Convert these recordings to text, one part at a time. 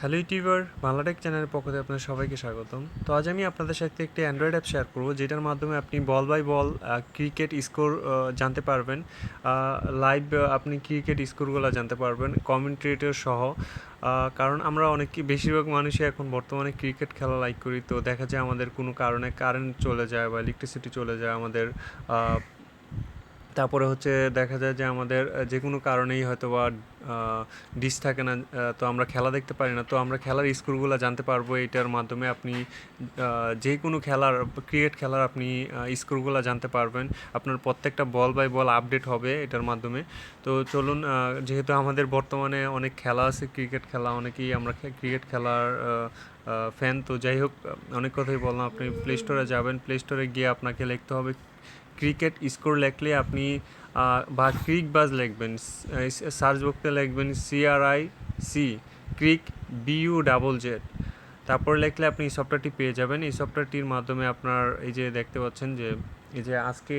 Hello YouTuber, Bangla Tech চ্যানেলের পক্ষ থেকে আপনাদের সবাইকে স্বাগতম। তো আজ আমি আপনাদের সাথে একটি অ্যান্ড্রয়েড অ্যাপ শেয়ার করব, যেটার মাধ্যমে আপনি ball by ball cricket score জানতে পারবেন। লাইভ আপনি ক্রিকেট স্কোরগুলো জানতে পারবেন কমেন্ট্রেটর সহ। কারণ আমরা অনেক, বেশিরভাগ মানুষই এখন বর্তমানে ক্রিকেট খেলা লাইক করি, তো দেখা যায় আমাদের কোনো কারণে কারেন্ট চলে যায় বা ইলেকট্রিসিটি চলে যায় আমাদের তারপরে হচ্ছে দেখা যায় যে আমাদের যে কোনো কারণেই হয়তো বা ডিশ থাকে না তো আমরা খেলা দেখতে পারি না। তো আমরা খেলার স্কোরগুলো জানতে পারব এটার মাধ্যমে আপনি যে কোনো খেলার, ক্রিকেট খেলার আপনি স্কোরগুলো জানতে পারবেন। আপনার প্রত্যেকটা বল বাই বল আপডেট হবে এটার মাধ্যমে। তো চলুন যেহেতু আমাদের বর্তমানে অনেক খেলা আছে, ক্রিকেট খেলা, অনেকেই আমরা ক্রিকেট খেলার ফ্যান তো যাই হোক অনেক কথাই বললাম। আপনি প্লে স্টোরে যাবেন প্লে স্টোরে গিয়ে আপনাকে লিখতে হবে ক্রিকেট স্কোর লিখলে আপনি বা ক্রিক বাজ লিখবেন সার্চ বক্সে লিখবেন CRI C cric BU double Z তারপর লিখলে আপনি এই সফটওয়্যারটি পেয়ে যাবেন। এই সফটওয়্যারটির মাধ্যমে আপনার এই যে দেখতে পাচ্ছেন যে, এই যে আজকে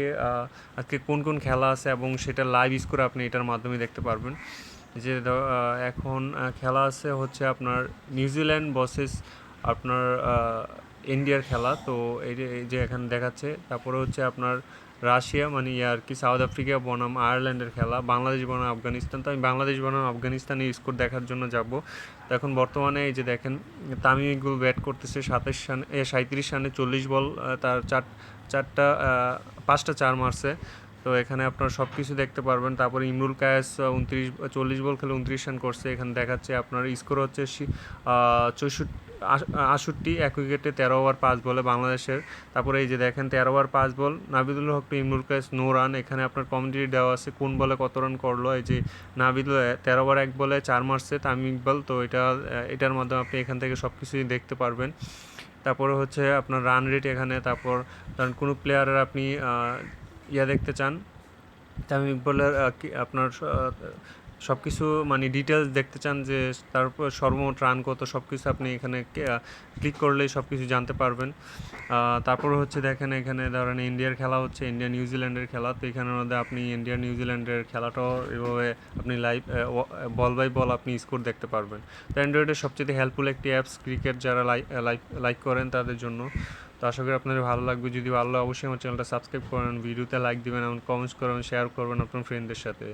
আজকে কোন কোন খেলা আছে এবং সেটা লাইভ স্কোর আপনি এটার মাধ্যমে দেখতে পারবেন। যে এখন খেলা আছে হচ্ছে আপনার নিউজিল্যান্ড বসেস, আপনার ইন্ডিয়ার খেলা, তো এই যে এখানে দেখাচ্ছে, তারপরে হচ্ছে আপনার রাশিয়া মানে ইয়ে আর কি, সাউথ আফ্রিকা বনাম আয়ারল্যান্ডের খেলা, বাংলাদেশ বনাম আফগানিস্তান, তো আমি বাংলাদেশ বনাম আফগানিস্তানের স্কোর দেখার জন্য যাব। তো এখন বর্তমানে এই যে দেখেন তামিম ইকবাল ব্যাট করতেছে সাতাশ রানে সাঁত্রিশ রানে চল্লিশ বল তার চার, চারটা পাঁচটা চার মারছে। তো এখানে আপনার সব কিছু দেখতে পারবেন। তারপরে ইমরুল কায়াস উনত্রিশ, চল্লিশ বল খেলে উনত্রিশ রান করছে। এখানে দেখাচ্ছে আপনার স্কোর হচ্ছে চৌষট্টি আষট্টি, এক উইকেটে তেরো ওভার, পাঁচ বলে বাংলাদেশের। তারপরে এই যে দেখেন, তেরো ওভার, পাঁচ ball. Nabidul Haque to Imrul Kayes no run এখানে আপনার কমেন্ট্রি দেওয়া আছে, কোন বলে কত রান করল। এই যে নাবিদুল তেরো ওভার, এক বলে চার মারছে তামিম ইকবাল। তো এটা এটার মাধ্যমে আপনি এখান থেকে সব কিছুই দেখতে পারবেন। তারপরে হচ্ছে আপনার রান রেট এখানে, তারপর ধরেন কোনো প্লেয়ারের আপনি ইয়া দেখতে চান, তামিম ইকবালের আপনার সব কিছু মানে ডিটেলস দেখতে চান যে তারপর সর্বমোট রান কত সব কিছু আপনি এখানে ক্লিক করলেই সব কিছু জানতে পারবেন। তারপর হচ্ছে দেখেন এখানে ধরেন ইন্ডিয়ার খেলা হচ্ছে ইন্ডিয়া নিউজিল্যান্ডের খেলা। তো এখানের মধ্যে আপনি ইন্ডিয়া নিউজিল্যান্ডের খেলাটাও এভাবে আপনি লাইভ বল বাই বল আপনি স্কোর দেখতে পারবেন। তো অ্যান্ড্রয়েডের সবচেয়ে হেল্পফুল একটি অ্যাপস ক্রিকেট যারা লাইক লাইক করেন তাদের জন্য। তো আশা করি আপনাদের ভালো লাগবে। যদি ভালো অবশ্যই আমার চ্যানেলটা সাবস্ক্রাইব করেন ভিডিওতে লাইক দিবেন এবং কমেন্টস করবেন শেয়ার করবেন আপনার ফ্রেন্ডদের সাথে।